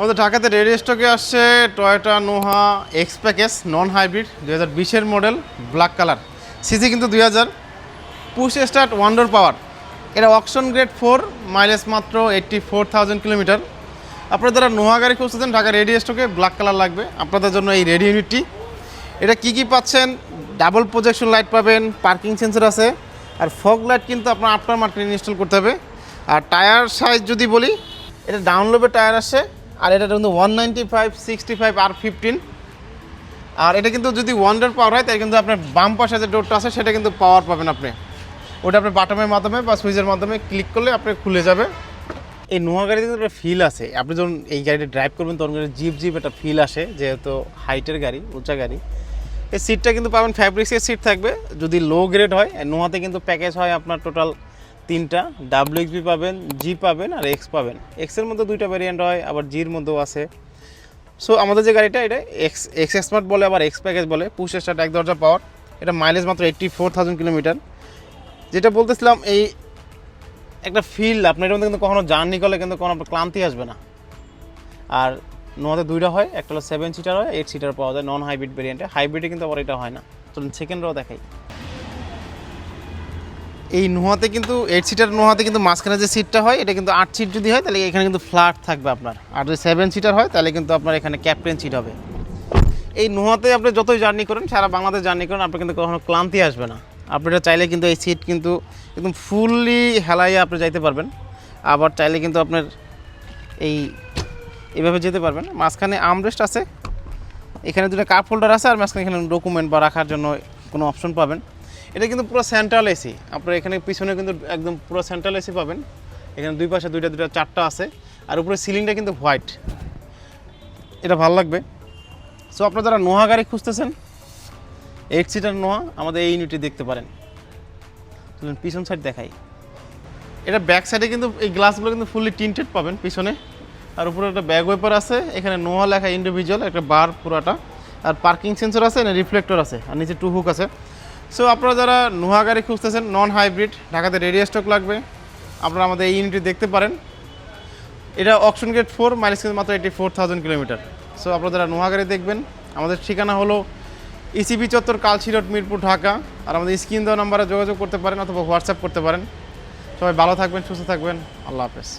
আমাদের ঢাকাতে রেডি স্টকে আসছে Toyota Noha x package non hybrid দু হাজার বিশের মডেল ব্ল্যাক কালার সিসি কিন্তু দুই হাজার। পুশ স্টার্ট ওয়ান্ডার পাওয়ার এটা অকশন গ্রেড ফোর মাইলেজ মাত্র এইট্টি ফোর থাউজেন্ড কিলোমিটার আপনারা যারা নোহা গাড়ি খুঁজতেছেন ঢাকা রেডি স্টকে ব্ল্যাক কালার লাগবে। আপনাদের জন্য এই রেডি ইউনিটটি এটা কি কি পাচ্ছেন? ডাবল প্রজেকশন লাইট পাবেন পার্কিং সেন্সর আছে, আর ফগ লাইট কিন্তু আপনার আফটার মার্কেট ইনস্টল করতে হবে। আর টায়ার সাইজ যদি বলি, এটা ডাউনলোডের টায়ার আসে। আর এটা কিন্তু one ninety five sixty five আর ফিফটিন আর এটা কিন্তু যদি ওয়ান্ডার পাওয়ার হয়, তাহলে কিন্তু আপনার বাম পাশে যে ডোরটা আছে, সেটা কিন্তু পাওয়ার পাবেন আপনি। ওটা আপনি বাটমের মাধ্যমে বা সুইচের মাধ্যমে ক্লিক করলে আপনি খুলে যাবে। এই নোয়া গাড়িতে কিন্তু একটা ফিল আছে। আপনি যখন এই গাড়িটা ড্রাইভ করবেন, তখন কিন্তু জিপ জিপ একটা ফিল আসে, যেহেতু হাইটের গাড়ি, উঁচা গাড়ি। এই সিটটা কিন্তু পাবেন ফ্যাব্রিক্সের সিট থাকবে। যদি লো গ্রেড হয়, নোয়াতে কিন্তু প্যাকেজ হয় আপনার টোটাল তিনটা ডাব্লিউ পাবেন জি পাবেন আর এক্স পাবেন। এক্সের মধ্যে দুইটা ভ্যারিয়েন্ট হয়, আবার জির মধ্যেও আছে। সো আমাদের যে গাড়িটা, এটা এক্স এক্স স্মার্ট বলে, আবার এক্স প্যাকেজ বলে। পুশ স্টার্ট এক দরজা পাওয়ার এটা মাইলেজ মাত্র এইট্টি ফোর থাউজেন্ড কিলোমিটার যেটা বলতেছিলাম, এই একটা ফিল আপনার এটার মধ্যে কিন্তু কখনো জার্নি করলে কিন্তু কোনো আপনার ক্লান্তি আসবে না। আর নোয়াতে দুইটা হয়, একটা হলো সেভেন সিটার হয় এইট সিটার পাওয়া যায় নন হাইব্রিড ভেরিয়েন্টে হাইব্রিডে কিন্তু আবার এটা হয় না। চলুন সেকেন্ড রো দেখাই। এই নোহাতে কিন্তু এইট সিটার নোহাতে কিন্তু মাঝখানে যে সিটটা হয়, এটা কিন্তু আট সিট যদি হয়, তাহলে এখানে কিন্তু ফ্ল্যাট থাকবে আপনার। আর যদি সেভেন সিটার হয়, তাহলে কিন্তু আপনার এখানে ক্যাপ্টেন সিট হবে। এই নোহাতে আপনি যতই জার্নি করেন, সারা বাংলাদেশ জার্নি করেন আপনার কিন্তু কখনো ক্লান্তি আসবে না। আপনি এটা চাইলে কিন্তু এই সিট কিন্তু একদম ফুললি হেলাইয়ে আপনি যাইতে পারবেন। আবার চাইলে কিন্তু আপনার এই এইভাবে যেতে পারবেন। মাঝখানে আমরেস্ট আছে। এখানে দুটো কাপ হোল্ডার আছে, আর মাঝখানে এখানে ডকুমেন্ট বা রাখার জন্য কোনো অপশন পাবেন। এটা কিন্তু পুরো সেন্ট্রাল এসি আপনার এখানে পিছনে কিন্তু একদম পুরো সেন্ট্রাল এসি পাবেন। এখানে দুই পাশে দুইটা দুইটা, চারটা আছে। আর উপরে সিলিংটা কিন্তু হোয়াইট এটা ভালো লাগবে। সো আপনারা যারা নোহা গাড়ি খুঁজতেছেন এইট সিটার নোহা আমাদের এই ইউনিটটি দেখতে পারেন। চলুন পিছন সাইড দেখাই। এটা ব্যাক সাইডে কিন্তু এই গ্লাসগুলো কিন্তু ফুললি টিন্টেড পাবেন পিছনে। আর উপরে একটা ব্যাগ ওয়েপার আছে। এখানে নোহা লেখা ইন্ডিভিজুয়াল একটা বার পুরাটা। আর পার্কিং সেন্সর আছে না রিফ্লেক্টর আছে। আর নিচে টু হুক আছে। সো আপনারা যারা নোহা গাড়ি খুঁজতেছেন নন হাইব্রিড ঢাকাতে রেডিও স্টক লাগবে, আপনারা আমাদের এই ইউনিটটি দেখতে পারেন। এটা অপশন গেট ফোর মাইলেজ কিন্তু মাত্র eighty four thousand kilometre so আপনারা যারা নোহা গাড়ি দেখবেন, আমাদের ঠিকানা হলো ইসিবি চত্বর কালচি রোড, মিরপুর, ঢাকা। আর আমাদের স্ক্রিন দেওয়া নাম্বারে যোগাযোগ করতে পারেন অথবা হোয়াটসঅ্যাপ করতে পারেন। সবাই ভালো থাকবেন, সুস্থ থাকবেন। আল্লাহ হাফেজ।